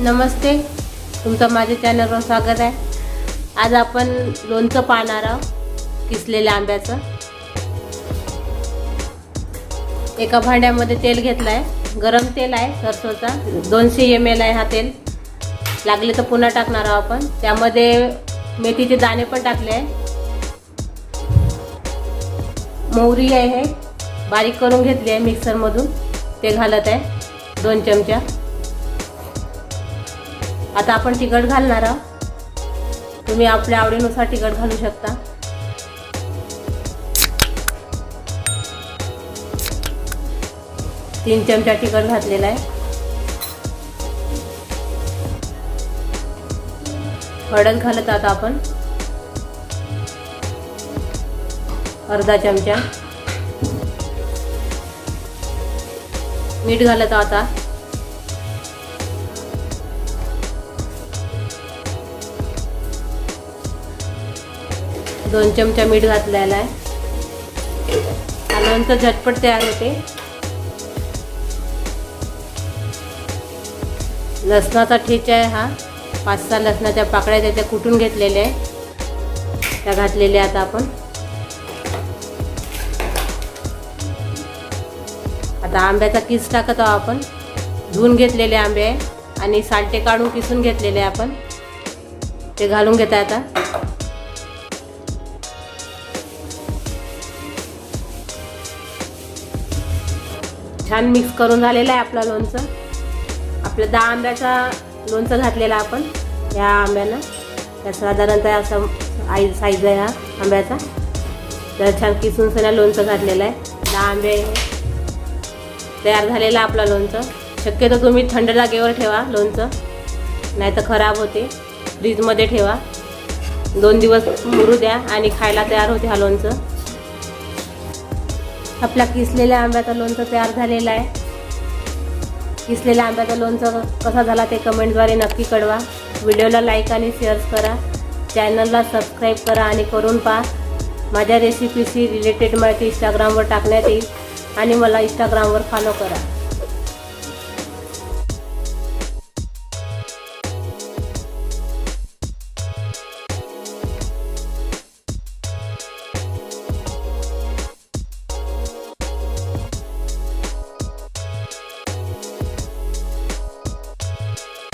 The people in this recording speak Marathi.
नमस्ते तुमचं माझ्या चॅनलवर स्वागत आहे. आज आपण लोणचं पाहणार आहोत किसलेल्या आंब्याचं. एका भांड्यामध्ये तेल घेतलं आहे गरम तेल आहे सरसोचा. दोनशे एम एल आहे हा तेल. लागले तर पुन्हा टाकणार आहोत आपण. त्यामध्ये मेथीचे दाणे पण टाकले आहे. मोहरी आहे हे. बारीक करून घेतली आहे मिक्सरमधून. ते घालत आहे. दोन चमचा. आता आपण तिखट घालणार आहोत. तुम्ही आपल्या आवडीनुसार तिखट घालू शकता. तीन चमचा तिखट घातलेला आहे. हळद घालत आता आपण. अर्धा चमचा. मीठ घालत आता. दोन चमचा मीठ घातलेला आहे. हा लोणचं झटपट तयार होते. लसणाचा ठेचा आहे हा. पाच सहा लसणाच्या पाकळ्या त्याच्या कुटून घेतलेल्या आहे त्या घातलेल्या आता आपण. आता आंब्याचा किस टाकत आहोत आपण. धुवून घेतलेले आंबे आहे आणि सालटे काढून किसून घेतलेले आहे आपण. ते घालून घेता आता. छान मिक्स करून झालेलं आहे आपलं लोणचं. आपलं दहा आंब्याचा लोणचं घातलेलं आपण या आंब्यानं. त्या साधारणतः असं आई साईज आहे हा आंब्याचा. तर छान किसून सगळ्या लोणचं घातलेलं आहे. दहा आंबे तयार झालेलं आहे आपलं लोणचं. शक्यतो तुम्ही थंड जागेवर ठेवा लोणचं. नाही तर खराब होते. फ्रीजमध्ये ठेवा. दोन दिवस मुरू द्या आणि खायला तयार होते हा लोणचं. आपल्या किसलेल्या आंब्याचं लोणचं तयार झालेलं आहे. किसलेल्या आंब्याचं लोणचं कसा झाला ते कमेंटद्वारे नक्की कळवा. व्हिडिओला लाईक आणि शेअर करा. चॅनलला सबस्क्राईब करा आणि करून पहा. माझ्या रेसिपीशी रिलेटेड माहिती इंस्टाग्रामवर टाकण्यात येईल. आणि मला इंस्टाग्रामवर फॉलो करा.